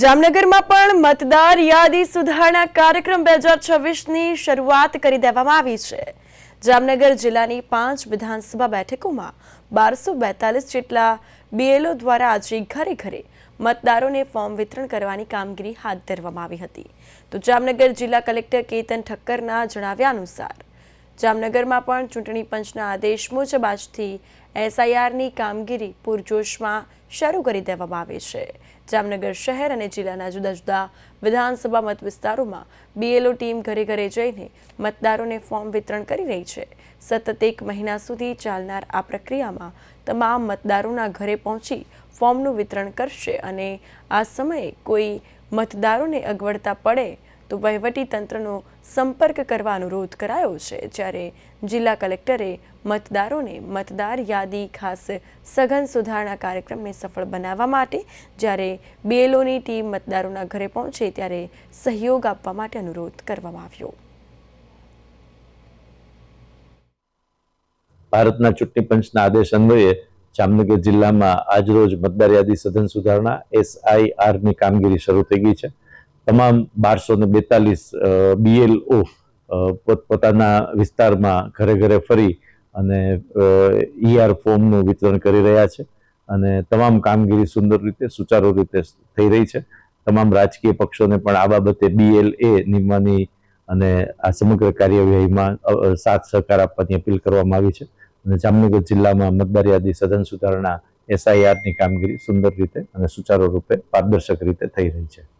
જામનગરમાં પણ મતદાર યાદી સુધારણા કાર્યક્રમ બે હજાર છવ્વીસની શરૂઆત કરી દેવામાં આવી છે. જામનગર જિલ્લાની પાંચ વિધાનસભા બેઠકોમાં બારસો બેતાલીસ જેટલા બીએલઓ દ્વારા આજે ઘરે ઘરે મતદારોને ફોર્મ વિતરણ કરવાની કામગીરી હાથ ધરવામાં આવી હતી. તો જામનગર જિલ્લા કલેક્ટર કેતન ઠક્કરના જણાવ્યા અનુસાર જામનગરમાં પણ ચૂંટણી પંચના આદેશ મુજબ આજથી એસઆઈઆરની કામગીરી પૂરજોશમાં શરૂ કરી દેવામાં આવી છે. જામનગર શહેર અને જિલ્લાના જુદા જુદા વિધાનસભા મત વિસ્તારોમાં બીએલઓ ટીમ ઘરે ઘરે જઈને મતદારોને ફોર્મ વિતરણ કરી રહી છે. સતત એક મહિના સુધી ચાલનાર આ પ્રક્રિયામાં તમામ મતદારોના ઘરે પહોંચી ફોર્મનું વિતરણ કરશે અને આ સમયે કોઈ મતદારોને અગવડતા પડે તો તંત્રનો સંપર્ક કરવા અનુરોધ કરાયો છે, જ્યારે જિલ્લા કલેક્ટરે મતદારોને મતદાર યાદી ખાસ સઘન સુધારણા કાર્યક્રમને સફળ બનાવવા માટે, જ્યારે બીએલઓની ટીમ મતદારોના ઘરે પહોંચે ત્યારે સહયોગ આપવા માટે અનુરોધ કરવામાં આવ્યો. ભારતના ચૂંટણી પંચના આદેશ અન્વયે જામનગર જિલ્લામાં આજરોજ મતદાર યાદી સઘન સુધારણા એસઆઈઆરની કામગીરી શરૂ થઈ ગઈ છે. તમામ બારસો ને બેતાલીસ બીએલઓ પોતપોતાના વિસ્તારમાં ઘરે ઘરે ફરી અને ઈઆર ફોર્મનું વિતરણ કરી રહ્યા છે અને તમામ કામગીરી સુંદર રીતે, સુચારુ રીતે થઈ રહી છે. તમામ રાજકીય પક્ષોને પણ આ બાબતે બીએલએ નિમવાની અને આ સમગ્ર કાર્યવાહીમાં સાથ સહકાર આપવાની અપીલ કરવામાં આવી છે. અને જામનગર જિલ્લામાં મતદાર યાદી સઘન સુધારણા એસઆઈઆરની કામગીરી સુંદર રીતે અને સુચારુ રૂપે પારદર્શક રીતે થઈ રહી છે.